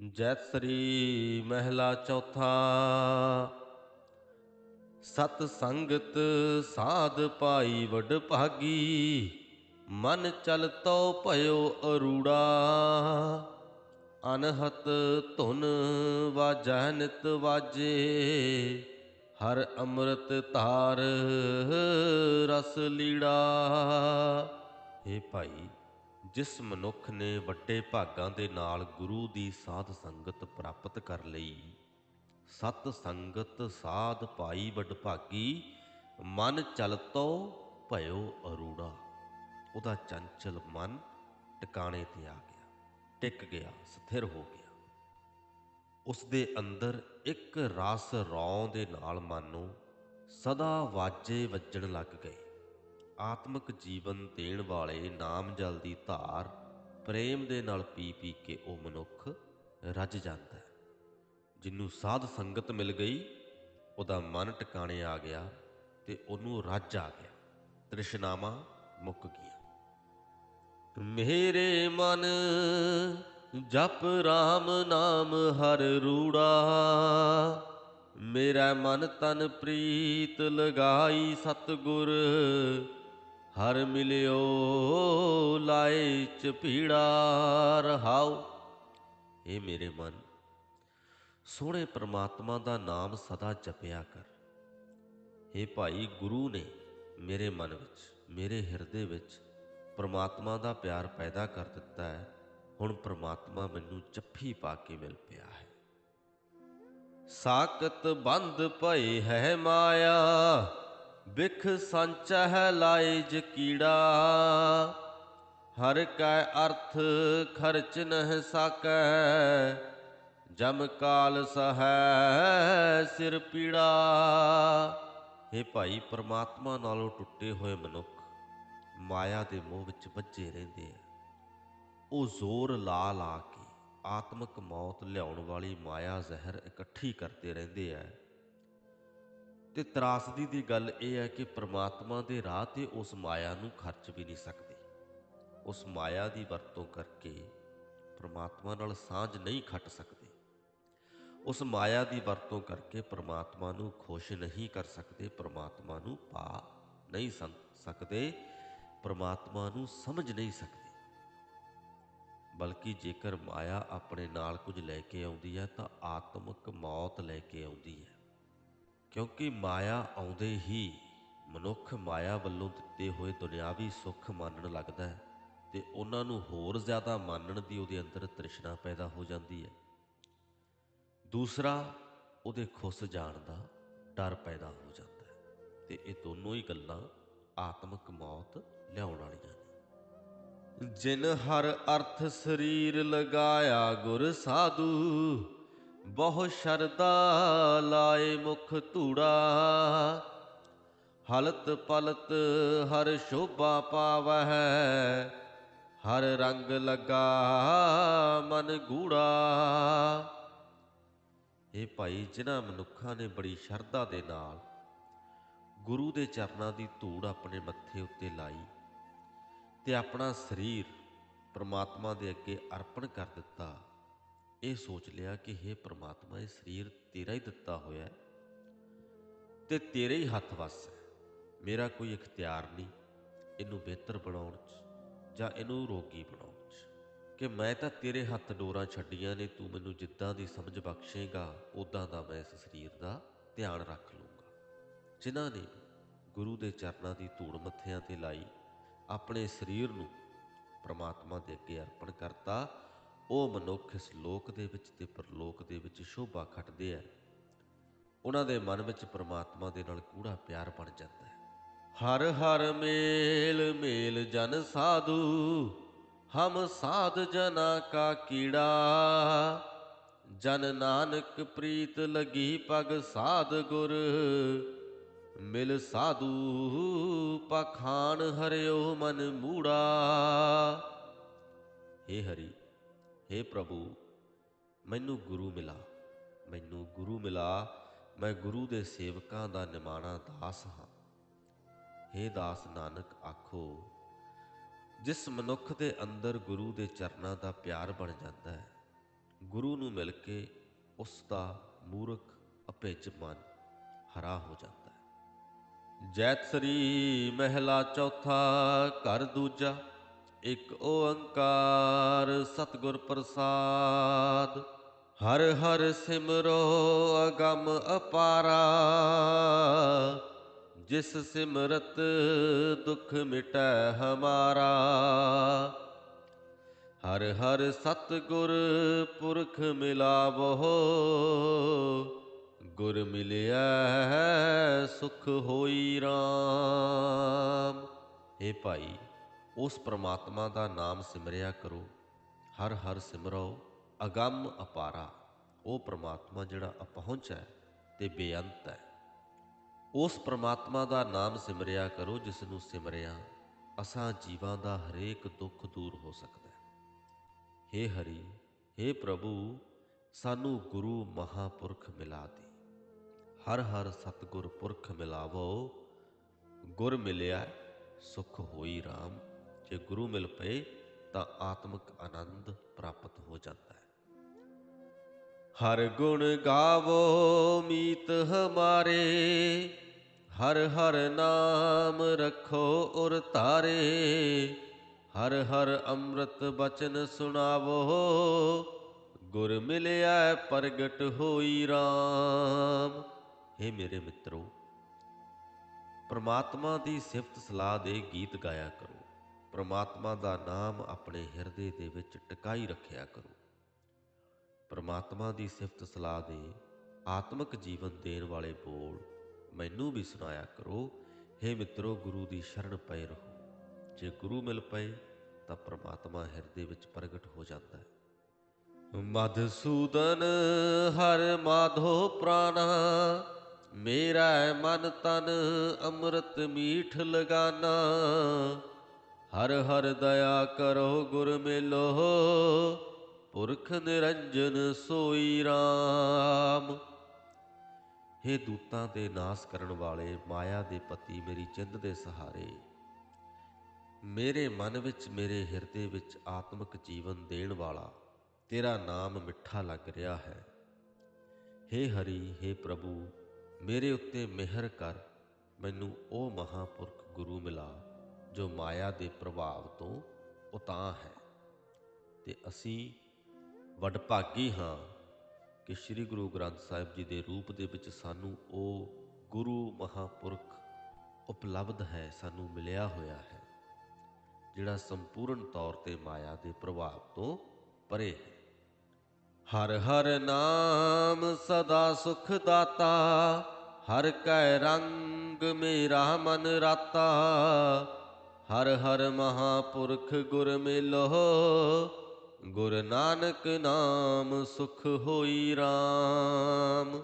ਜੈ ਸ੍ਰੀ ਮਹਿਲਾ ਚੌਥਾ, ਸਤ ਸੰਗਤ ਸਾਧ ਪਾਈ ਵਡ ਭਾਗੀ, ਮਨ ਚਲ ਤੋ ਭਇਓ ਅਰੂੜਾ, ਅਨਹਤ ਧੁਨ ਵਾਜੈ ਨਿਤ ਵਾਜੇ, ਹਰ ਅੰਮ੍ਰਿਤ ਧਾਰ ਰਸ ਲੀੜਾ। ਏ ਭਾਈ ਜਿਸ ਮਨੁੱਖ ਨੇ ਵੱਡੇ ਭਾਗਾਂ ਦੇ ਨਾਲ ਗੁਰੂ ਦੀ ਸਾਧ ਸੰਗਤ ਪ੍ਰਾਪਤ ਕਰ ਲਈ, ਸਤ ਸੰਗਤ ਸਾਧ ਪਾਈ ਵਡਭਾਗੀ, ਮਨ ਚਲਤੋ ਭਇਓ ਅਰੂੜਾ। ਉਹਦਾ ਚੰਚਲ ਮਨ ਟਿਕਾਣੇ ਤੇ ਆ ਗਿਆ, ਟਿਕ ਗਿਆ, ਸਥਿਰ ਹੋ ਗਿਆ। ਉਸ ਦੇ ਅੰਦਰ ਇੱਕ ਰਸ ਰੌਂ ਦੇ ਨਾਲ ਮਨ ਨੂੰ ਸਦਾ ਵਾਜੇ ਵੱਜਣ ਲੱਗ ਗਏ। ਆਤਮਿਕ ਜੀਵਨ ਦੇਣ ਵਾਲੇ ਨਾਮ ਜਲ ਦੀ ਧਾਰ ਪ੍ਰੇਮ ਦੇ ਨਾਲ ਪੀ ਪੀ ਕੇ ਉਹ ਮਨੁੱਖ ਰੱਜ ਜਾਂਦਾ ਹੈ। ਜਿਹਨੂੰ ਸਾਧ ਸੰਗਤ ਮਿਲ ਗਈ, ਉਹਦਾ ਮਨ ਟਿਕਾਣੇ ਆ ਗਿਆ ਤੇ ਉਹਨੂੰ ਰੱਜ ਆ ਗਿਆ। ਤ੍ਰਿਸ਼ਨਾਮਾ ਮੁੱਕ ਗਿਆ ਮੇਰੇ ਮਨ ਜਪ RAM ਨਾਮ ਹਰ ਰੂੜਾ, ਮੇਰਾ ਮਨ ਤਨ ਪ੍ਰੀਤ ਲਗਾਈ ਸਤਗੁਰ ਹਰ ਮਿਲਿਓ ਲਾਏ ਚਪੀੜਾ ਰਹਾਉ। ਇਹ ਮੇਰੇ ਮਨ, ਸੋਹਣੇ ਪ੍ਰਮਾਤਮਾ ਦਾ ਨਾਮ ਸਦਾ ਜਪਿਆ ਕਰ। हे ਭਾਈ ਗੁਰੂ ਨੇ ਮੇਰੇ ਮਨ ਵਿੱਚ, ਮੇਰੇ ਹਿਰਦੇ ਵਿੱਚ ਪ੍ਰਮਾਤਮਾ ਦਾ ਪਿਆਰ ਪੈਦਾ ਕਰ ਦਿੱਤਾ ਹੈ। ਹੁਣ ਪ੍ਰਮਾਤਮਾ ਮੈਨੂੰ ਜੱਫੀ ਪਾ ਕੇ ਮਿਲ ਪਿਆ ਹੈ। ਸਾਕਤ ਬੰਦ ਭਏ ਹੈ ਮਾਇਆ ਬਿਖ ਸੰਚਹਿ ਲਾਏ ਕੀੜਾ। ਹਰ ਕੈ ਅਰਥ ਖਰਚ ਨਹਿ ਸਕੈ, ਜਮ ਕਾਲ ਸਹੈ ਸਿਰ ਪੀੜਾ। हे ਭਾਈ, ਪ੍ਰਮਾਤਮਾ ਨਾਲੋਂ ਟੁੱਟੇ ਹੋਏ ਮਨੁੱਖ ਮਾਇਆ ਦੇ ਮੋਹ ਵਿੱਚ ਵੱਜੇ ਰਹਿੰਦੇ ਆ। ਉਹ ਜ਼ੋਰ ਲਾ ਲਾ ਕੇ ਆਤਮਿਕ ਮੌਤ ਲਿਆਉਣ ਵਾਲੀ ਮਾਇਆ ਜ਼ਹਿਰ ਇਕੱਠੀ ਕਰਦੇ ਰਹਿੰਦੇ ਆ। ਤੇ ਤਰਾਸਦੀ ਦੀ ਗੱਲ ਇਹ ਹੈ ਕਿ ਪ੍ਰਮਾਤਮਾ ਦੇ ਰਾਹ ਤੇ ਉਸ ਮਾਇਆ ਨੂੰ ਖਰਚ ਵੀ ਨਹੀਂ ਸਕਦੇ। ਉਸ ਮਾਇਆ ਦੀ ਵਰਤੋਂ ਕਰਕੇ ਪ੍ਰਮਾਤਮਾ ਨਾਲ ਸਾਂਝ ਨਹੀਂ ਖੱਟ ਸਕਦੇ। ਉਸ ਮਾਇਆ ਦੀ ਵਰਤੋਂ ਕਰਕੇ ਪ੍ਰਮਾਤਮਾ ਨੂੰ ਖੁਸ਼ ਨਹੀਂ ਕਰ ਸਕਦੇ, ਪ੍ਰਮਾਤਮਾ ਨੂੰ ਪਾ ਨਹੀਂ ਸਕਦੇ, ਪ੍ਰਮਾਤਮਾ ਨੂੰ ਸਮਝ ਨਹੀਂ ਸਕਦੇ। ਬਲਕਿ ਜੇਕਰ ਮਾਇਆ ਆਪਣੇ ਨਾਲ ਕੁਝ ਲੈ ਕੇ ਆਉਂਦੀ ਹੈ ਤਾਂ ਆਤਮਿਕ ਮੌਤ ਲੈ ਕੇ ਆਉਂਦੀ ਹੈ। ਕਿਉਂਕਿ ਮਾਇਆ ਆਉਂਦੇ ਹੀ ਮਨੁੱਖ ਮਾਇਆ ਵੱਲੋਂ ਦਿੱਤੇ ਹੋਏ ਦੁਨਿਆਵੀ ਸੁੱਖ ਮੰਨਣ ਲੱਗਦਾ ਹੈ ਤੇ ਉਹਨਾਂ ਨੂੰ ਹੋਰ ਜ਼ਿਆਦਾ ਮੰਨਣ ਦੀ ਉਹਦੇ ਅੰਦਰ ਤ੍ਰਿਸ਼ਨਾ ਪੈਦਾ ਹੋ ਜਾਂਦੀ ਹੈ। ਦੂਸਰਾ, ਉਹਦੇ ਖੁੱਸ ਜਾਣ ਦਾ ਡਰ ਪੈਦਾ ਹੋ ਜਾਂਦਾ ਹੈ ਤੇ ਇਹ ਦੋਨੋਂ ਹੀ ਗੱਲਾਂ ਆਤਮਿਕ ਮੌਤ ਲਿਆਉਣ ਵਾਲੀਆਂ ਨੇ। ਜਿਨ ਹਰ ਅਰਥ ਸਰੀਰ ਲਗਾਇਆ ਗੁਰ ਸਾਧੂ ਬਹੁ ਸ਼ਰਦਾ ਲਾਏ ਮੁਖ ਧੂੜਾ। ਹਲਤ ਪਲਤ ਹਰ ਸ਼ੋਭਾ ਪਾਵਹਿ, ਹਰ ਰੰਗ ਲਗਾ ਮਨ ਗੂੜਾ। ਇਹ ਭਾਈ ਜਿਨ੍ਹਾਂ ਮਨੁੱਖਾਂ ਨੇ ਬੜੀ ਸ਼ਰਧਾ ਦੇ ਨਾਲ ਗੁਰੂ ਦੇ ਚਰਨਾਂ ਦੀ ਧੂੜ ਆਪਣੇ ਮੱਥੇ ਉੱਤੇ ਲਾਈ ਤੇ ਆਪਣਾ ਸਰੀਰ ਪ੍ਰਮਾਤਮਾ ਦੇ ਅੱਗੇ ਅਰਪਣ ਕਰ ਦਿੱਤਾ। ਇਹ ਸੋਚ ਲਿਆ ਕਿ हे ਪ੍ਰਮਾਤਮਾ, ਇਹ ਸਰੀਰ ਤੇਰਾ ਹੀ ਦਿੱਤਾ ਹੋਇਆ ਹੈ ਤੇ ਤੇਰੇ ਹੀ ਹੱਥ ਵੱਸ ਹੈ। ਮੇਰਾ ਕੋਈ ਇਖਤਿਆਰ ਨਹੀਂ ਇਹਨੂੰ ਬਿਹਤਰ ਬਣਾਉਣ 'ਚ ਜਾਂ ਇਹਨੂੰ ਰੋਗੀ ਬਣਾਉਣ 'ਚ। ਕਿ ਮੈਂ ਤਾਂ ਤੇਰੇ ਹੱਥ ਡੋਰਾਂ ਛੱਡੀਆਂ ਨੇ, ਤੂੰ ਮੈਨੂੰ ਜਿੱਦਾਂ ਦੀ ਸਮਝ ਬਖਸ਼ੇਗਾ ਉਦਾਂ ਦਾ ਮੈਂ ਇਸ ਸਰੀਰ ਦਾ ਧਿਆਨ ਰੱਖ ਲੂੰਗਾ ਜਿਨ੍ਹਾਂ ਨੇ ਗੁਰੂ ਦੇ ਚਰਨਾਂ ਦੀ ਧੂੜ ਮੱਥਿਆਂ ਤੇ ਲਾਈ, ਆਪਣੇ ਸਰੀਰ ਨੂੰ ਪ੍ਰਮਾਤਮਾ ਦੇ ਅੱਗੇ ਅਰਪਣ ਕਰਤਾ ਉਹ ਮਨੁੱਖ ਇਸ ਲੋਕ ਦੇ ਵਿੱਚ ਤੇ ਪਰਲੋਕ ਦੇ ਵਿੱਚ ਸ਼ੋਭਾ ਖੱਟਦੇ ਆ। ਉਹਨਾਂ ਦੇ ਮਨ ਵਿੱਚ ਪ੍ਰਮਾਤਮਾ ਦੇ ਨਾਲ ਕੂੜਾ ਪਿਆਰ ਬਣ ਜਾਂਦਾ ਹੈ। ਹਰ ਹਰ ਮੇਲ ਮੇਲ ਜਨ ਸਾਧੂ, ਹਮ ਸਾਧ ਜਨਾ ਕਾ ਕੀੜਾ। ਜਨ ਨਾਨਕ ਪ੍ਰੀਤ ਲਗੀ ਪਗ ਸਾਧ ਗੁਰ, ਮਿਲ ਸਾਧੂ ਪਖਾਨ ਹਰਿਓ ਮਨ ਮੂੜਾ। हे ਹਰੀ हे ਪ੍ਰਭੂ, ਮੈਨੂੰ ਗੁਰੂ ਮਿਲਾ, ਮੈਨੂੰ ਗੁਰੂ ਮਿਲਾ, ਮੈਂ ਗੁਰੂ ਦੇ ਸੇਵਕਾਂ ਦਾ ਨਿਮਾਣਾ ਦਾਸ ਹਾਂ। हे ਦਾਸ ਨਾਨਕ, ਆਖੋ, ਜਿਸ ਮਨੁੱਖ ਦੇ ਅੰਦਰ ਗੁਰੂ ਦੇ ਚਰਨਾਂ ਦਾ ਪਿਆਰ ਬਣ ਜਾਂਦਾ ਹੈ, ਗੁਰੂ ਨੂੰ ਮਿਲ ਕੇ ਉਸ ਦਾ ਮੂਰਖ, ਅਭਿਜ ਮਨ ਹਰਾ ਹੋ ਜਾਂਦਾ ਹੈ। ਜੈਤ ਸ੍ਰੀ ਮਹਿਲਾ ਚੌਥਾ, ਘਰ ਦੂਜਾ ਇੱਕ ਓੰਕਾਰ ਸਤਿਗੁਰ ਪ੍ਰਸਾਦ। ਹਰ ਹਰ ਸਿਮਰੋ ਅਗਮ ਅਪਾਰਾ। ਜਿਸ ਸਿਮਰਤ ਦੁਖ ਮਿਟੈ ਹਮਾਰਾ। ਹਰ ਹਰ ਸਤਿਗੁਰ ਪੁਰਖ ਮਿਲਾਵੋ। ਗੁਰ ਮਿਲਿਆ ਸੁਖ ਹੋਈ ਰਾਮ। ਏ ਭਾਈ ਉਸ ਪ੍ਰਮਾਤਮਾ ਦਾ ਨਾਮ ਸਿਮਰਿਆ ਕਰੋ। ਹਰ ਹਰ ਸਿਮਰੋ, ਅਗੰਮ ਅਪਾਰਾ। ਉਹ ਪ੍ਰਮਾਤਮਾ ਜਿਹੜਾ ਅਪਹੁੰਚ ਹੈ ਤੇ ਬੇਅੰਤ ਹੈ। ਉਸ ਪ੍ਰਮਾਤਮਾ ਦਾ ਨਾਮ ਸਿਮਰਿਆ ਕਰੋ ਜਿਸ ਨੂੰ ਸਿਮਰਿਆ ਅਸਾਂ ਜੀਵਾਂ ਦਾ ਹਰੇਕ ਦੁੱਖ ਦੂਰ ਹੋ ਸਕਦਾ ਹੈ। ਹੇ ਹਰੀ, ਹੇ ਪ੍ਰਭੂ, ਸਾਨੂੰ ਗੁਰੂ ਮਹਾਪੁਰਖ ਮਿਲਾ ਦੇ। ਹਰ ਹਰ ਸਤਿਗੁਰ ਪੁਰਖ ਮਿਲਾਵੋ। ਗੁਰ ਮਿਲਿਆ, ਸੁਖ ਹੋਈ RAM ਜੇ ਗੁਰੂ ਮਿਲ ਪਏ, ਤਾਂ ਆਤਮਿਕ ਆਨੰਦ ਪ੍ਰਾਪਤ ਹੋ ਜਾਂਦਾ ਹੈ। ਹਰ ਗੁਣ ਗਾਵੋ, ਮੀਤ ਹਮਾਰੇ। ਹਰ ਹਰ ਨਾਮ ਰੱਖੋ ਉਰ ਤਾਰੇ ਹਰ ਹਰ ਅੰਮ੍ਰਿਤ ਬਚਨ ਸੁਣਾਵੋ। ਗੁਰ ਮਿਲਿਆ, ਪ੍ਰਗਟ ਹੋਈ RAM हे ਮੇਰੇ ਮਿੱਤਰੋ, ਪ੍ਰਮਾਤਮਾ ਦੀ ਸਿਫਤ ਸਲਾਹ ਦੇ ਗੀਤ ਗਾਇਆ ਕਰੋ। ਪ੍ਰਮਾਤਮਾ ਦਾ ਨਾਮ ਆਪਣੇ ਹਿਰਦੇ ਦੇ ਵਿੱਚ ਟਿਕਾਈ ਰੱਖਿਆ ਕਰੋ। ਪ੍ਰਮਾਤਮਾ ਦੀ ਸਿਫਤ ਸਲਾਹ ਦੇ ਆਤਮਿਕ ਜੀਵਨ ਦੇਣ ਵਾਲੇ ਬੋਲ ਮੈਨੂੰ ਵੀ ਸੁਣਾਇਆ ਕਰੋ। हे ਮਿੱਤਰੋ, ਗੁਰੂ ਦੀ ਸ਼ਰਨ ਪਏ ਰਹੋ। ਜੇ ਗੁਰੂ ਮਿਲ ਪਏ, ਤਾਂ ਪ੍ਰਮਾਤਮਾ ਹਿਰਦੇ ਵਿੱਚ ਪ੍ਰਗਟ ਹੋ ਜਾਂਦਾ ਹੈ। ਮਧਸੂਦਨ ਹਰ ਮਾਧੋ ਪ੍ਰਾਣਾ ਮੇਰਾ ਮਨ ਤਨ, ਅੰਮ੍ਰਿਤ ਮੀਠ ਲਗਾਨਾ। ਹਰ ਹਰ ਦਇਆ ਕਰੋ ਗੁਰ ਮਿਲੋ, ਪੁਰਖ ਨਿਰੰਜਨ ਸੋਈ RAM ਹੇ ਦੂਤਾਂ ਦੇ ਨਾਸ ਕਰਨ ਵਾਲੇ, ਮਾਇਆ ਦੇ ਪਤੀ ਮੇਰੀ ਚਿੰਦ ਦੇ ਸਹਾਰੇ। ਮੇਰੇ ਮਨ ਵਿੱਚ, ਮੇਰੇ ਹਿਰਦੇ ਵਿੱਚ ਆਤਮਿਕ ਜੀਵਨ ਦੇਣ ਵਾਲਾ, ਤੇਰਾ ਨਾਮ ਮਿੱਠਾ ਲੱਗ ਰਿਹਾ ਹੈ। ਹੇ ਹਰੀ, ਹੇ ਪ੍ਰਭੂ, ਮੇਰੇ ਉੱਤੇ ਮਿਹਰ ਕਰ, ਮੈਨੂੰ ਉਹ ਮਹਾਪੁਰਖ ਗੁਰੂ ਮਿਲਾ। ਜੋ ਮਾਇਆ ਦੇ ਪ੍ਰਭਾਵ ਤੋਂ ਉਤਾਂ ਹੈ। ਤੇ ਅਸੀਂ ਵਡਭਾਗੀ ਹਾਂ ਕਿ ਸ੍ਰੀ ਗੁਰੂ ਗ੍ਰੰਥ ਸਾਹਿਬ ਜੀ ਦੇ ਰੂਪ ਦੇ ਵਿੱਚ ਸਾਨੂੰ ਉਹ ਗੁਰੂ ਮਹਾਪੁਰਖ ਉਪਲਬਧ ਹੈ, ਸਾਨੂੰ ਮਿਲਿਆ ਹੋਇਆ ਹੈ, ਜਿਹੜਾ ਸੰਪੂਰਨ ਤੌਰ ਤੇ ਮਾਇਆ ਦੇ ਪ੍ਰਭਾਵ ਤੋਂ ਪਰੇ ਹੈ। ਹਰ ਹਰ ਨਾਮ ਸਦਾ ਸੁਖ ਦਾਤਾ ਹਰ ਕੈ ਰੰਗ ਮੇਰਾ ਮਨ ਰਾਤਾ ਹਰ ਹਰ ਮਹਾਪੁਰਖ ਗੁਰ ਮਿਲੋ ਗੁਰ ਨਾਨਕ ਨਾਮ ਸੁਖ ਹੋਈ RAM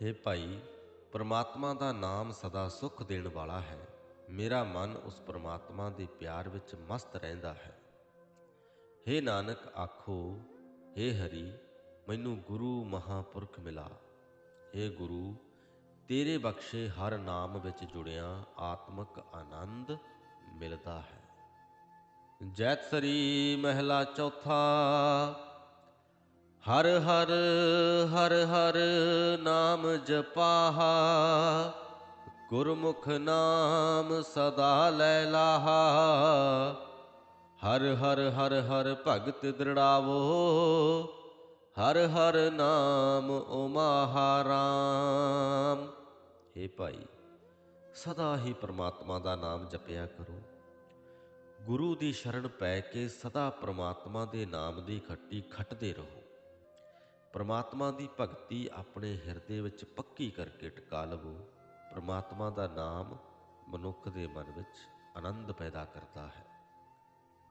हे ਭਾਈ ਪ੍ਰਮਾਤਮਾ ਦਾ ਨਾਮ ਸਦਾ ਸੁਖ ਦੇਣ ਵਾਲਾ ਹੈ ਮੇਰਾ ਮਨ ਉਸ ਪ੍ਰਮਾਤਮਾ ਦੇ ਪਿਆਰ ਵਿੱਚ ਮਸਤ ਰਹਿੰਦਾ ਹੈ हे ਨਾਨਕ ਆਖੋ हे ਹਰੀ ਮੈਨੂੰ ਗੁਰੂ ਮਹਾਪੁਰਖ ਮਿਲਾ हे ਗੁਰੂ ਤੇਰੇ ਬਖਸ਼ੇ ਹਰ ਨਾਮ ਵਿੱਚ ਜੁੜਿਆ ਆਤਮਿਕ ਆਨੰਦ ਮਿਲਦਾ ਹੈ। ਜੈਤ ਮਹਿਲਾ ਚੌਥਾ, ਹਰ ਹਰ ਹਰ ਹਰ ਨਾਮ ਜਪਾਹਾ, ਗੁਰਮੁਖ ਨਾਮ ਸਦਾ ਲੈ ਲਾਹਾ। ਹਰ ਹਰ ਹਰ ਹਰ ਭਗਤ ਦ੍ਰਿੜਾਵੋ, ਹਰ ਹਰ ਨਾਮ ਉਮਾਹਾਰਾਮ हे ਭਾਈ ਸਦਾ ਹੀ ਪ੍ਰਮਾਤਮਾ ਦਾ ਨਾਮ ਜਪਿਆ ਕਰੋ। ਗੁਰੂ ਦੀ ਸ਼ਰਨ ਪੈ ਕੇ ਸਦਾ ਪ੍ਰਮਾਤਮਾ ਦੇ ਨਾਮ ਦੀ ਖੱਟੀ ਖੱਟਦੇ ਰਹੋ। ਪ੍ਰਮਾਤਮਾ ਦੀ ਭਗਤੀ ਆਪਣੇ ਹਿਰਦੇ ਵਿੱਚ ਪੱਕੀ ਕਰਕੇ ਟਿਕਾ ਲਵੋ। ਪ੍ਰਮਾਤਮਾ ਦਾ ਨਾਮ ਮਨੁੱਖ ਦੇ ਮਨ ਵਿੱਚ ਆਨੰਦ ਪੈਦਾ ਕਰਦਾ ਹੈ।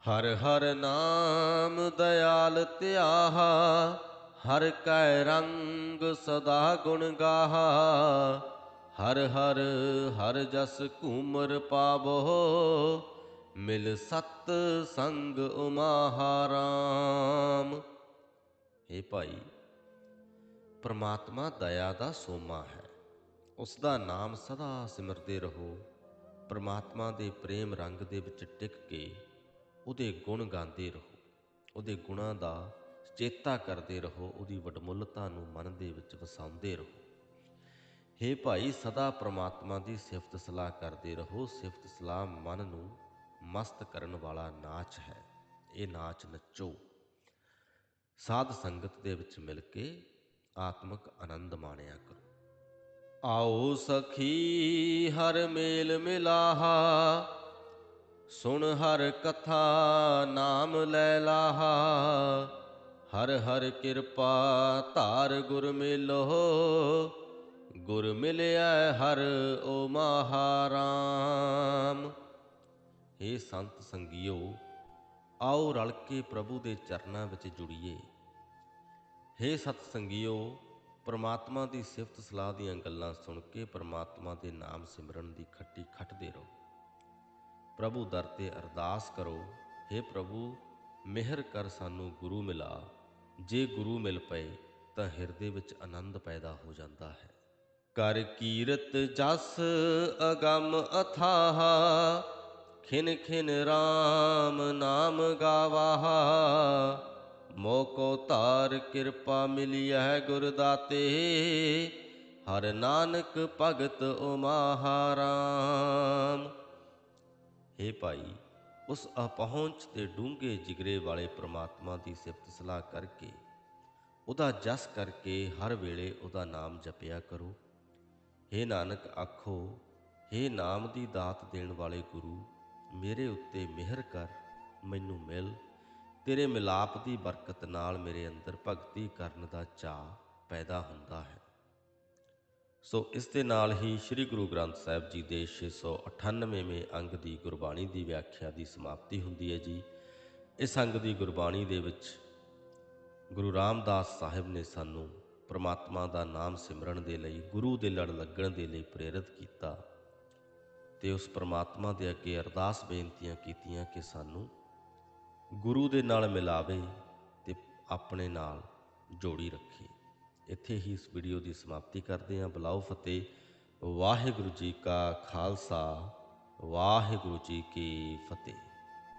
ਹਰ ਹਰ ਨਾਮ ਦਿਆਲ ਧਿਆਹਾ, ਹਰ ਕੈ ਰੰਗ ਸਦਾ ਗੁਣ ਗਾਹਾ। ਹਰ ਹਰ ਹਰ ਜਸ ਘੂਮਰ ਪਾਵੋ, ਮਿਲ ਸਤ ਸੰਗ ਉਮਾਹਾਰਾਮ हे ਭਾਈ, ਪ੍ਰਮਾਤਮਾ ਦਇਆ ਦਾ ਸੋਮਾ ਹੈ। ਉਸ ਦਾ ਨਾਮ ਸਦਾ ਸਿਮਰਦੇ ਰਹੋ। ਪ੍ਰਮਾਤਮਾ ਦੇ ਪ੍ਰੇਮ ਰੰਗ ਦੇ ਵਿੱਚ ਟਿਕ ਕੇ ਉਹਦੇ ਗੁਣ ਗਾਉਂਦੇ ਰਹੋ। ਉਹਦੇ ਗੁਣਾਂ ਦਾ ਚੇਤਾ ਕਰਦੇ ਰਹੋ। ਉਹਦੀ ਵਡਮੁੱਲਤਾ ਨੂੰ ਮਨ ਦੇ ਵਿੱਚ ਵਸਾਉਂਦੇ ਰਹੋ। ਹੇ ਭਾਈ, ਸਦਾ ਪ੍ਰਮਾਤਮਾ ਦੀ ਸਿਫਤ ਸਲਾਹ ਕਰਦੇ ਰਹੋ। ਸਿਫਤ ਸਲਾਹ ਮਨ ਨੂੰ ਮਸਤ ਕਰਨ ਵਾਲਾ ਨਾਚ ਹੈ। ਇਹ ਨਾਚ ਨੱਚੋ। ਸਾਧ ਸੰਗਤ ਦੇ ਵਿੱਚ ਮਿਲ ਕੇ ਆਤਮਿਕ ਆਨੰਦ ਮਾਣਿਆ ਕਰੋ। ਆਓ ਸਖੀ, ਹਰ ਮੇਲ ਮਿਲਾਹਾ, ਸੁਣ ਹਰ ਕਥਾ, ਨਾਮ ਲੈ ਲਾਹਾ। ਹਰ ਹਰ ਕਿਰਪਾ ਧਾਰ ਗੁਰ ਮਿਲੋ ਗੁਰ ਮਿਲਿਆ ਹਰ ਓ ਮਹਾਰਾਮ हे ਸੰਤ ਸੰਗਿਓ ਆਓ ਰਲ ਕੇ ਪ੍ਰਭੂ ਦੇ ਚਰਨਾਂ ਵਿੱਚ ਜੁੜੀਏ हे ਸਤ ਸੰਗਿਓ ਪ੍ਰਮਾਤਮਾ ਦੀ ਸਿਫਤ ਸਲਾਹ ਦੀਆਂ ਗੱਲਾਂ ਸੁਣ ਕੇ ਪ੍ਰਮਾਤਮਾ ਦੇ ਨਾਮ ਸਿਮਰਨ ਦੀ ਖੱਟੀ ਖੱਟਦੇ ਰਹੋ ਪ੍ਰਭੂ ਦਰ ਤੇ ਅਰਦਾਸ ਕਰੋ हे ਪ੍ਰਭੂ ਮਿਹਰ ਕਰ ਸਾਨੂੰ ਗੁਰੂ ਮਿਲਾ ਜੇ ਗੁਰੂ ਮਿਲ ਪਏ ਤਾਂ ਹਿਰਦੇ ਵਿੱਚ ਆਨੰਦ ਪੈਦਾ ਹੋ ਜਾਂਦਾ ਹੈ ਕਰ ਕੀਰਤ ਜਸ ਅਗੰਮ ਅਥਾਹ, ਖਿਨ ਖਿਨ RAM ਨਾਮ ਗਾਵਾਹਾ। ਮੋਕੋ ਧਾਰ ਕਿਰਪਾ ਹੈ ਗੁਰ ਦਾਤੇ ਹਰ ਨਾਨਕ ਭਗਤ ਉਮਾਹਾਰਾਮ हे ਭਾਈ, ਉਸ ਅਪਹੁੰਚ ਤੇ ਡੂੰਘੇ ਜਿਗਰੇ ਵਾਲੇ ਪ੍ਰਮਾਤਮਾ ਦੀ ਸਿਫਤ ਸਲਾਹ ਕਰਕੇ, ਉਹਦਾ ਜਸ ਕਰਕੇ ਹਰ ਵੇਲੇ ਉਹਦਾ ਨਾਮ ਜਪਿਆ ਕਰੋ। हे ਨਾਨਕ ਆਖੋ हे ਨਾਮ ਦੀ ਦਾਤ ਦੇਣ ਵਾਲੇ ਗੁਰੂ, ਮੇਰੇ ਉੱਤੇ ਮਿਹਰ ਕਰ, ਮੈਨੂੰ ਮਿਲ। ਤੇਰੇ ਮਿਲਾਪ ਦੀ ਬਰਕਤ ਨਾਲ ਮੇਰੇ ਅੰਦਰ ਭਗਤੀ ਕਰਨ ਦਾ ਚਾਹ ਪੈਦਾ ਹੁੰਦਾ ਹੈ। ਸੋ ਇਸ ਦੇ ਨਾਲ ਹੀ ਸ੍ਰੀ ਗੁਰੂ ਗ੍ਰੰਥ ਸਾਹਿਬ ਜੀ ਦੇ 698ਵੇਂ ਅੰਗ ਦੀ ਗੁਰਬਾਣੀ ਦੀ ਵਿਆਖਿਆ ਦੀ ਸਮਾਪਤੀ ਹੁੰਦੀ ਹੈ ਜੀ। ਇਸ ਅੰਗ ਦੀ ਗੁਰਬਾਣੀ ਦੇ ਵਿੱਚ ਗੁਰੂ ਰਾਮਦਾਸ ਸਾਹਿਬ ਨੇ ਸਾਨੂੰ ਪ੍ਰਮਾਤਮਾ ਦਾ ਨਾਮ ਸਿਮਰਨ ਦੇ ਲਈ, ਗੁਰੂ ਦੇ ਲੜ ਲੱਗਣ ਦੇ ਲਈ ਪ੍ਰੇਰਿਤ ਕੀਤਾ ਤੇ ਉਸ ਪ੍ਰਮਾਤਮਾ ਦੇ ਅੱਗੇ ਅਰਦਾਸ ਬੇਨਤੀਆਂ ਕੀਤੀਆਂ ਕਿ ਸਾਨੂੰ ਗੁਰੂ ਦੇ ਨਾਲ ਮਿਲਾਵੇ ਤੇ ਆਪਣੇ ਨਾਲ ਜੋੜੀ ਰੱਖੇ। ਇੱਥੇ ਹੀ ਇਸ ਵੀਡੀਓ ਦੀ ਸਮਾਪਤੀ ਕਰਦੇ ਹਾਂ। ਬਲਾਓ ਫਤਿਹ। ਵਾਹਿਗੁਰੂ ਜੀ ਕਾ ਖਾਲਸਾ। ਵਾਹਿਗੁਰੂ ਜੀ ਕੀ ਫਤਿਹ।